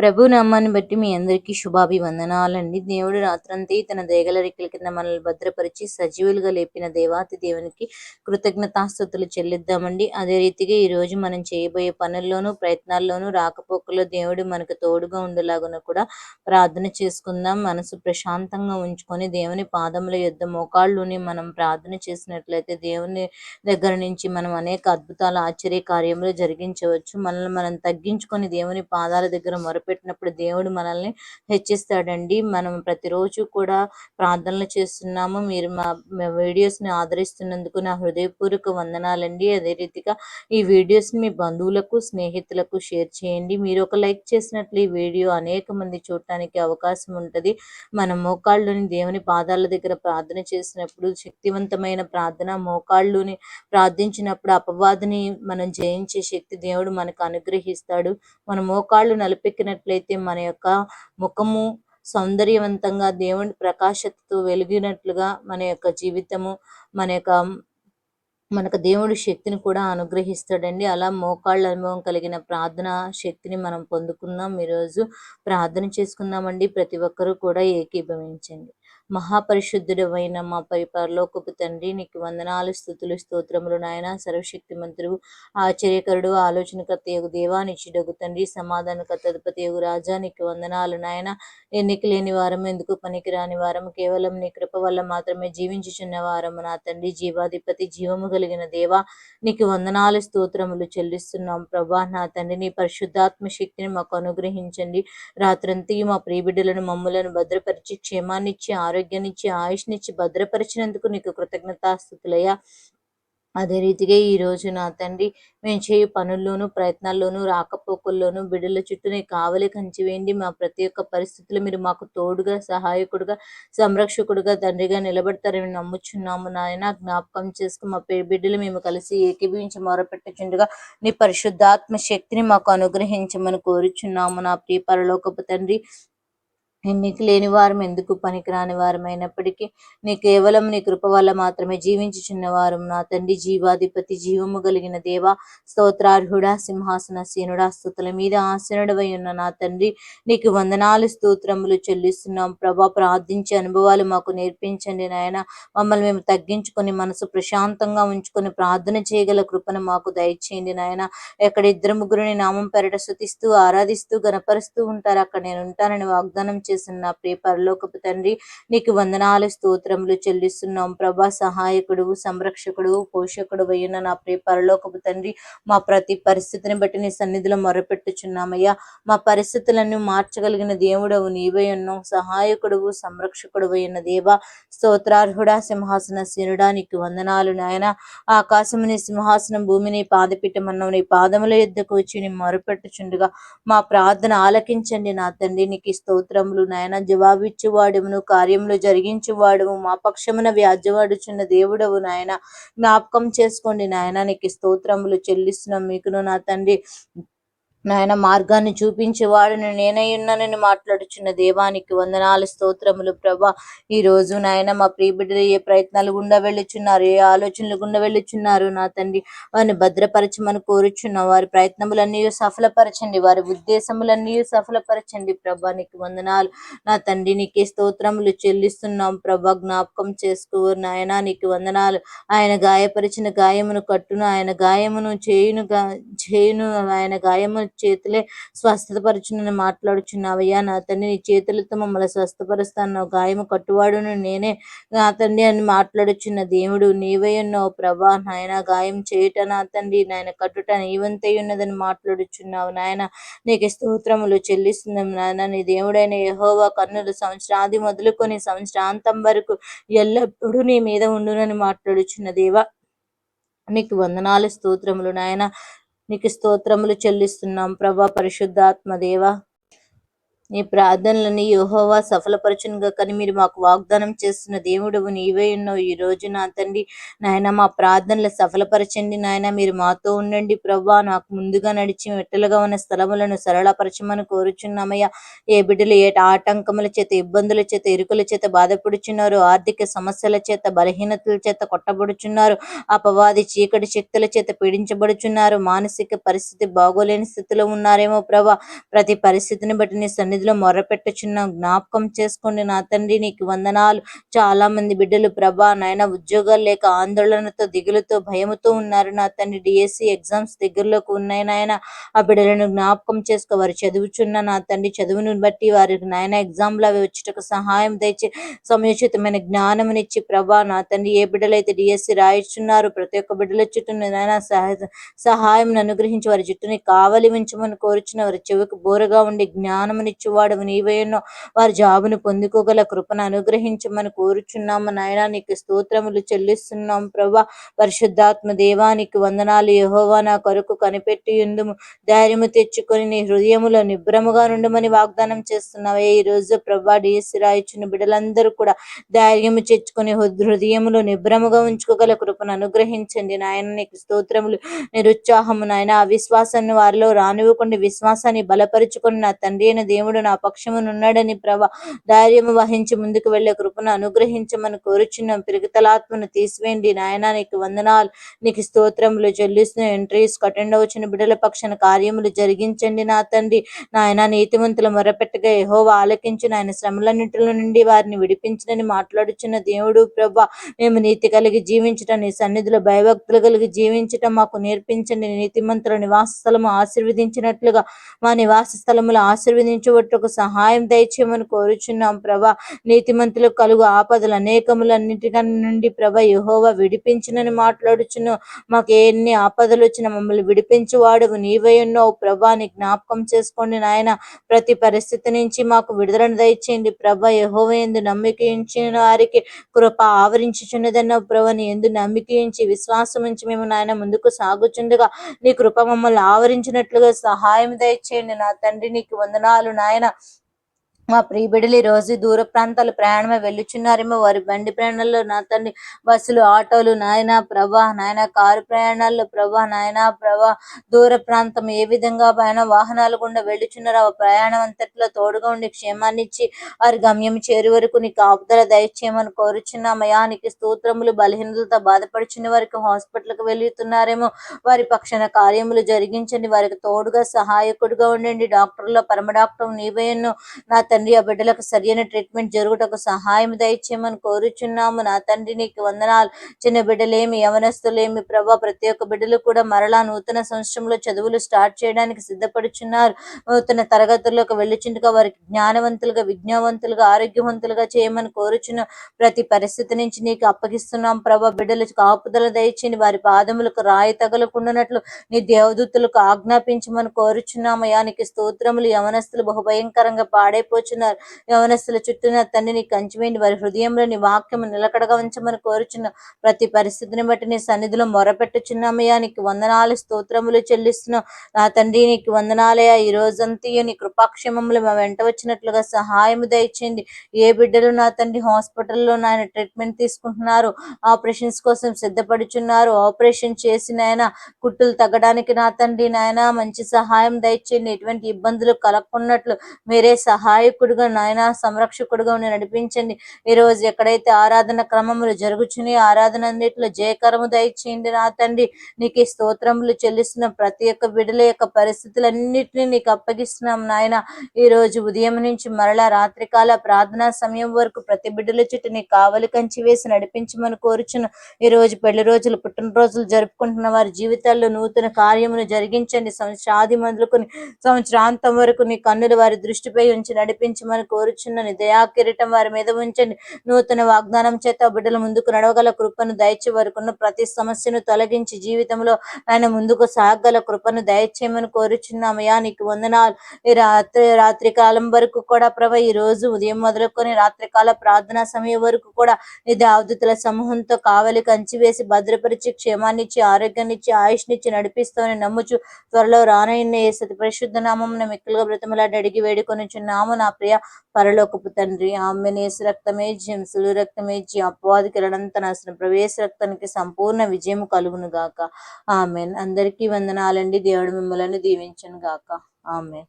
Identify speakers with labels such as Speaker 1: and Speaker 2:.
Speaker 1: ప్రభు నామాన్ని బట్టి మీ అందరికీ శుభాభివందనాలండి. దేవుడు రాత్రంతా తన దేగల రెక్కల కింద మనల్ని భద్రపరిచి సజీవులుగా లేపిన దేవాతి దేవునికి కృతజ్ఞతాస్థుతులు చెల్లిద్దామండి. అదే రీతిగా ఈ రోజు మనం చేయబోయే పనుల్లోనూ ప్రయత్నాల్లోనూ రాకపోకలో దేవుడు మనకు తోడుగా ఉండేలాగున కూడా ప్రార్థన చేసుకుందాం. మనసు ప్రశాంతంగా ఉంచుకొని దేవుని పాదముల యుద్ధ మోకాళ్ళుని మనం ప్రార్థన చేసినట్లయితే దేవుని దగ్గర నుంచి మనం అనేక అద్భుతాల ఆశ్చర్య కార్యములు జరిగించవచ్చు. మనల్ని మనం తగ్గించుకొని దేవుని పాదాల దగ్గర పెట్టినప్పుడు దేవుడు మనల్ని హెచ్చిస్తాడండి. మనం ప్రతిరోజు కూడా ప్రార్థనలు చేస్తున్నాము. మీరు మా వీడియోస్ని ఆదరిస్తున్నందుకు నా హృదయపూర్వక వందనాలండి. అదే రీతిగా ఈ వీడియోస్ని మీ బంధువులకు స్నేహితులకు షేర్ చేయండి. మీరు ఒక లైక్ చేసినట్లు ఈ వీడియో అనేక మంది చూడటానికి అవకాశం ఉంటుంది. మన మోకాళ్ళలోని దేవుని పాదాల దగ్గర ప్రార్థన చేసినప్పుడు శక్తివంతమైన ప్రార్థన మోకాళ్ళుని ప్రార్థించినప్పుడు అపవాదిని మనం జయించే శక్తి దేవుడు మనకు అనుగ్రహిస్తాడు. మన మోకాళ్ళు నలిపెక్కినట్లయితే మన యొక్క ముఖము సౌందర్యవంతంగా దేవుని ప్రకాశతతో వెలిగినట్లుగా మన యొక్క జీవితము మన యొక్క మనకు దేవుడు శక్తిని కూడా అనుగ్రహిస్తాడండి. అలా మోకాళ్ళ అనుభవం కలిగిన ప్రార్థన శక్తిని మనం పొందుకుందాం. ఈరోజు ప్రార్థన చేసుకుందామండి. ప్రతి ఒక్కరూ కూడా ఏకీభవించండి. మహాపరిశుద్ధుడమైన మా పై పరలోకపు తండ్రి నీకు వందనాలు స్థుతులు స్తోత్రములు నాయన. సర్వశక్తిమంతుడు ఆశ్చర్యకరుడు ఆలోచనకర్త యొక్క దేవానిచ్చుడగు తండ్రి సమాధానకర్త అధిపతి యొక్క రాజా నీకు వందనాలు నాయన. ఎన్నిక లేని వారం ఎందుకు పనికిరాని వారం కేవలం నీ కృప వల్ల మాత్రమే జీవించుచున్న వారము నా తండ్రి. జీవాధిపతి జీవము కలిగిన దేవా నీకు వందనాలు స్తోత్రములు చెల్లిస్తున్నాం ప్రభా. నా తండ్రి నీ పరిశుద్ధాత్మ శక్తిని మాకు అనుగ్రహించండి. రాత్రంతా మా ప్రియబిడ్డలను మమ్ములను భద్రపరిచి క్షేమాన్నిచ్చి ఆరోగ్యాన్నిచ్చి ఆయుష్నిచ్చి భద్రపరిచినందుకు నీకు కృతజ్ఞతాస్థుతులయ్యా. అదే రీతిగా ఈ రోజు నా తండ్రి మేము చేయు పనుల్లోనూ ప్రయత్నాల్లోనూ రాకపోకల్లోనూ బిడ్డల చుట్టూ నీ కావలి కంచివేయండి మా ప్రతి ఒక్క పరిస్థితులు మీరు మాకు తోడుగా సహాయకుడుగా సంరక్షకుడుగా తండ్రిగా నిలబడతారని నమ్ముచున్నాము నాయన. జ్ఞాపకం చేసుకు మా బిడ్డలు మేము కలిసి ఏకీభవించి మొరపెట్టుచుండగా నీ పరిశుద్ధాత్మ శక్తిని మాకు అనుగ్రహించమని కోరుచున్నాము నా ప్రియ పరలోకపు తండ్రి. నీకు లేని వారం ఎందుకు పనికిరాని వారమైనప్పటికీ నీ కేవలం నీ కృప వల్ల మాత్రమే జీవించుచున్న వారం నా తండ్రి జీవాధిపతి జీవము కలిగిన దేవ స్తోత్రార్హుడా సింహాసన సీనుడా స్థుతుల మీద ఆసనుడవై ఉన్న నా తండ్రి నీకు వందనాలు స్తోత్రములు చెల్లిస్తున్నాం. ప్రభా ప్రార్థించే అనుభవాలు మాకు నేర్పించండి నాయన. మమ్మల్ని మేము తగ్గించుకొని మనసు ప్రశాంతంగా ఉంచుకొని ప్రార్థన చేయగల కృపను మాకు దయచేయండి నాయన. ఎక్కడ ఇద్దరు ముగ్గురిని నామం పెరట శుతిస్తూ ఆరాధిస్తూ గనపరుస్తూ ఉంటారు అక్కడ నేను ఉంటానని వాగ్దానం చేసిన నా ప్రియ పరలోకపు తండ్రి నీకు వందనాలు స్తోత్రములు చెల్లిస్తున్నాం. ప్రభా సహాయకుడు సంరక్షకుడు పోషకుడు అయిన నా ప్రియ పరలోకపు తండ్రి మా ప్రతి పరిస్థితిని బట్టి నీ సన్నిధిలో మొరపెట్టుచున్నామయ్యా. మా పరిస్థితులను మార్చగలిగిన దేవుడవు నీవై ఉన్నావు. సహాయకుడు సంరక్షకుడు అయిన దేవ స్తోత్రార్హుడా సింహాసన శీనుడా నీకు వందనాలు నాయన. ఆకాశముని సింహాసనం భూమిని పాదపిట్టమన్నావు నీ పాదముల యుద్ధకు వచ్చి నీ మొరపెట్టుచుండగా. మా ప్రార్థన ఆలకించండి నా తండ్రి నీకు స్తోత్రములు స్తోత్రములు నాయన జవాబిచ్చువాడమును కార్యములు జరిగించువాడము మా పక్షమున వ్యాజ్యవాడుచున్న దేవుడవు నాయన జ్ఞాపకం చేసుకోండి. నాయన నీకు స్తోత్రములు చెల్లిస్తున్నాం. మీకును నా తండ్రి నాయన మార్గాన్ని చూపించేవాడును నేనై ఉన్నానని మాట్లాడుచున్న దేవానికి వందనాలు స్తోత్రములు. ప్రభా ఈ రోజు నాయన మా ప్రియబిడ్డలు ఏ ప్రయత్నాలు గుండా వెళ్ళుచున్నారు ఏ ఆలోచనలు గుండా వెళ్ళుచున్నారు? నా తండ్రి వారిని భద్రపరచమని కోరుచున్న. వారి ప్రయత్నములన్నీ సఫలపరచండి వారి ఉద్దేశములన్నీ సఫలపరచండి. ప్రభా నీకు వందనాలు. నా తండ్రి నీకే స్తోత్రములు చెల్లిస్తున్నాం. ప్రభా జ్ఞాపకం చేసుకో నాయన నీకు వందనాలు. ఆయన గాయపరిచిన గాయమును కట్టును ఆయన గాయమును చేయును చేయును ఆయన గాయము చేతులే స్వస్థతపరచునని మాట్లాడుచున్నావయ్యా. నా తండ్రి నీ చేతులతో మమ్మల్ని స్వస్థపరుస్తాను గాయము కట్టువాడును నేనే. నా తండ్రి అని మాట్లాడుచున్న దేవుడు నీవై ఉన్నావు ప్రభా. నాయన గాయం చేయట నా తండ్రి నాయన కట్టుట నీవంతై ఉన్నదని మాట్లాడుచున్నావు నాయన. నీకు స్తోత్రములు చెల్లిస్తున్నాం నాయన. నీ దేవుడైన యహోవా కన్నులు సంవత్సరాది మొదలుకొని సంవత్సరాంతం వరకు ఎల్లప్పుడూ నీ మీద ఉండునని మాట్లాడుచున్న దేవా నీకు వందనాలు స్తోత్రములు నాయన. నీకు స్తోత్రములు చెల్లిస్తున్నాం ప్రభా పరిశుద్ధాత్మ దేవ. నీ ప్రార్థనలని యోహోవా సఫలపరచునుగా కానీ మీరు మాకు వాగ్దానం చేస్తున్న దేవుడవు నీవే ఉన్నావు. ఈ రోజు నా తండ్రి నాయన మా ప్రార్థనలు సఫలపరచండి. నాయన మీరు మాతో ఉండండి ప్రభా. నాకు ముందుగా నడిచి మెట్టలుగా ఉన్న స్థలములను సరళపరచమని కోరుచున్నామయ్యా. ఏ బిడ్డలు ఏ ఆటంకముల చేత ఇబ్బందుల చేత ఇరుకుల చేత బాధపడుచున్నారు ఆర్థిక సమస్యల చేత బలహీనతల చేత కొట్టబడుచున్నారు అపవాది చీకటి శక్తుల చేత పీడించబడుచున్నారు మానసిక పరిస్థితి బాగోలేని స్థితిలో ఉన్నారేమో ప్రభా. ప్రతి పరిస్థితిని బట్టి నీ సన్నిధిలో మొరపెట్టుచున్న జ్ఞాపకం చేసుకోండి నా తండ్రి నీకు వందనాలు. చాలా మంది బిడ్డలు ప్రభా నాయన ఉద్యోగాలు లేక ఆందోళనతో దిగులుతో భయముతో ఉన్నారు. నా తండ్రి డిఎస్సి ఎగ్జామ్స్ దగ్గరలోకి ఉన్నాయి నాయన. ఆ బిడ్డలను జ్ఞాపకం చేసుకో. వారు చదువుచున్న నా తండ్రి చదువును బట్టి వారికి నాయన ఎగ్జామ్లు అవి వచ్చేటకు సహాయం దయచి సముచితమైన జ్ఞానమునిచ్చి ప్రభా నా తండ్రి ఏ బిడ్డలైతే డిఎస్సి రాయిస్తున్నారు ప్రతి ఒక్క బిడ్డల చుట్టూ నాయన సహాయం అనుగ్రహించి వారి జుట్టుని కావలి ఉంచమని కోరుచున్న వారి చెవికి బోరగా ఉండి జ్ఞానమునిచ్చువాడు నీవేనో వారి జాబును పొందుకోగల కృపను అనుగ్రహించమని కోరుచున్నాము నాయన. నీకు స్తోత్రములు చెల్లిస్తున్నాం ప్రభా. పరిశుద్ధాత్మ దేవానికి వందనాలు. యహోవా నా కొరకు కనిపెట్టి ఉందుము ధైర్యము తెచ్చుకొని నీ హృదయములో నిబ్రముగా నుండమని వాగ్దానం చేస్తున్నావే. ఈ రోజు ప్రభా డిఎస్సి రాయిచున్న బిడ్డలందరూ కూడా ధైర్యము తెచ్చుకొని హృదయములో నిబ్రముగా ఉంచుకోగల కృపను అనుగ్రహించండి నాయన. నీకు స్తోత్రములు నిరుత్సాహము నాయన. అవిశ్వాసాన్ని వారిలో రానివ్వకుండా విశ్వాసాన్ని బలపరుచుకుని నా తండ్రి అయిన దేవుడు నా పక్షమునున్నాడని ప్రభ ధైర్యము వహించి ముందుకు వెళ్ళే కృపను అనుగ్రహించమని కోరుచున్నాం. పిరుగుతలాత్మను తీసివేయండి నాయన. నీకు వందనాలు నీకు స్తోత్రములు చెల్లిస్తున్న ఎంట్రీస్ అటెండ్ వచ్చిన బిడ్డల పక్షాన కార్యములు జరిగించండి నా తండ్రి. నాయన నీతిమంతుల మొరపెట్టగా ఏహో ఆలకించి నాయన శ్రమలన్నిటిలో నుండి వారిని విడిపించడని మాట్లాడుచున్న దేవుడు ప్రభ మేము నీతి కలిగి జీవించటం నీ సన్నిధిలో భయభక్తులు కలిగి జీవించటం మాకు నేర్పించండి. నీతిమంతుల నివాస స్థలము ఆశీర్వదించినట్లుగా మా నివాస స్థలములు ఆశీర్వదించుటకు సహాయం దయచేయమని కోరుచున్నాం ప్రభా. నీతిమంతులకు కలుగు ఆపదలు అనేకములన్నిటిగా నుండి ప్రభ యహోవ విడిపించినని మాట్లాడుచును మాకు ఎన్ని ఆపదలు వచ్చినా మమ్మల్ని విడిపించువాడు నీవై ఉన్నావు ప్రభా. నీ జ్ఞాపకం చేసుకోండి నాయన. ప్రతి పరిస్థితి నుంచి మాకు విడుదలను దయచేయండి ప్రభ. యెహోవ ఎందు వారికి కృప ఆవరించుచున్నదన్న ప్రభని ఎందు నమ్మకించి విశ్వాసం నుంచి మేము నాయన ముందుకు సాగుచుండగా నీ కృప మమ్మల్ని ఆవరించినట్లుగా సహాయం దయచేయండి. నా తండ్రి నీకు వందనాలు నాయన. ఆయన మా ప్రియ రోజు దూర ప్రాంతాలు ప్రయాణమే వెళ్ళుచున్నారేమో. వారి బండి ప్రయాణాల్లో నా తండ్రి బస్సులు ఆటోలు నాయన ప్రభా నాయన కారు ప్రయాణాల్లో ప్రభా నాయన ప్రభా దూర ప్రాంతం ఏ విధంగా పైన వాహనాలు గుండా వెళ్ళుచున్నారో ఆ ప్రయాణం అంతట్లో తోడుగా ఉండి క్షేమాన్ని ఇచ్చి వారి గమ్యం చేరు వరకు నీ కాపుదల దయచేయమని కోరుచున్నామయ్యా. నీకు స్తోత్రములు బలహీనతలతో బాధపడుచున్న వారికి హాస్పిటల్కి వెళ్తున్నారేమో వారి పక్షాన కార్యములు జరిగించండి. వారికి తోడుగా సహాయకుడిగా ఉండండి. డాక్టర్లో పరమ డాక్టర్ నీవేను నా తండ్రి ఆ బిడ్డలకు సరైన ట్రీట్మెంట్ జరుగుటకు సహాయం దయచేయమని కోరుచున్నాము. నా తండ్రి నీకు వందనాలు. చిన్న బిడ్డలేమి యవనస్తులేమి ప్రభా ప్రతి ఒక్క బిడ్డలు కూడా మరలా నూతన సంవత్సరంలో చదువులు స్టార్ట్ చేయడానికి సిద్ధపడుచున్నారు. నూతన తరగతుల్లోకి వెళ్ళుచుండగా వారికి జ్ఞానవంతులుగా విజ్ఞానవంతులుగా ఆరోగ్యవంతులుగా చేయమని కోరుచున్న. ప్రతి పరిస్థితి నుంచి నీకు అప్పగిస్తున్నాం ప్రభా. బిడ్డలకు కాపుదల దయచేయండి. వారి పాదములకు రాయి తగలకుండానట్లు నీ దేవదూతులకు ఆజ్ఞాపించమని కోరుచున్నామయానికి స్తోత్రములు యవనస్తులు బహుభయంకరంగా కోరుచున్నారు. యవనస్తుల చుట్టూ నా తండ్రి నీ కంచివేయండి వారి హృదయంలో నీ వాక్యము నిలకడగా ఉంచమని కోరుచున్న. ప్రతి పరిస్థితిని బట్టి నీ సన్నిధిలో మొరపెట్టుచున్నామయ్యా. నీకు వందనాలు స్తోత్రములు చెల్లిస్తున్నాం. నా తండ్రి నీకు వందనాలయ్యా. ఈ రోజంతయు నీ కృపాక్షేమములు మా వెంట వచ్చినట్లుగా సహాయము దయచేయండి. ఏ బిడ్డలు నా తండ్రి హాస్పిటల్లో నాయన ట్రీట్మెంట్ తీసుకుంటున్నారు ఆపరేషన్స్ కోసం సిద్ధపడుచున్నారు ఆపరేషన్ చేసి నాయన కుట్టులు తగ్గడానికి నా తండ్రి నాయన మంచి సహాయం దయచేయండి. ఎటువంటి ఇబ్బందులు కలగకున్నట్లు మీరే సహాయకుడుగా నాయన సంరక్షకుడుగా ఉండి నడిపించండి. ఈ రోజు ఎక్కడైతే ఆరాధన క్రమములు జరుగుచుని ఆరాధన అన్నిటిలో జయకరము దయచేయండి నా తండ్రి. నీకు ఈ స్తోత్రములు చెల్లిస్తున్న ప్రతి ఒక్క బిడ్డల యొక్క పరిస్థితులన్నిటిని నీకు అప్పగిస్తున్నాం నాయన. ఈ రోజు ఉదయం నుంచి మరలా రాత్రికాల ప్రార్థనా సమయం వరకు ప్రతి బిడ్డల చుట్టూ నీ కావలి కంచి వేసి నడిపించమని కోరుచున్న ఈ రోజు పెళ్ళి రోజులు పుట్టినరోజులు జరుపుకుంటున్న వారి జీవితాల్లో నూతన కార్యమును జరిగించండి. సంవత్సరాది మొదలుకొని సంవత్సరాంతం వరకు నీ కన్నులు వారి దృష్టిపై ఉంచి నడిపి నడిపించమని కోరుచున్నాను. దయా కిరీటం వారి మీద ఉంచండి. నూతన వాగ్దానం చేత బిడ్డల ముందుకు నడవగల కృపను దయచే వరకున్న ప్రతి సమస్యను తొలగించి జీవితంలో ఆయన ముందుకు సాగల కృపను దయచేయమని కోరుచున్నామయ్యా నీకు వందనాలు. ఈ రాత్రి రాత్రి కాలం వరకు కూడా ప్రభ ఈ రోజు ఉదయం మొదలుకొని రాత్రికాల ప్రార్థనా సమయం వరకు కూడా ఈ దావదుతుల సమూహంతో కావలి కంచి వేసి భద్రపరిచి క్షేమాన్నిచ్చి ఆరోగ్యాన్నిచ్చి ఆయుష్నిచ్చి నడిపిస్తామని నమ్ముచు త్వరలో రానయ్య సతి పరిశుద్ధ నామం మిక్కులుగా బ్రతములాడి అడిగి వేడుకొని నాము నా ప్రియ పరలోకపు తండ్రి. ఆమె నేసు రక్తమే జంసులు రక్తమే జీ అపవాది కిరణంత నాశనం ప్రవేశ రక్తానికి సంపూర్ణ విజయం కలుగును గాక. ఆమెన్. అందరికీ వందనాలండి. దేవుడు మిమ్మల్ని దీవించను గాక. ఆమెన్.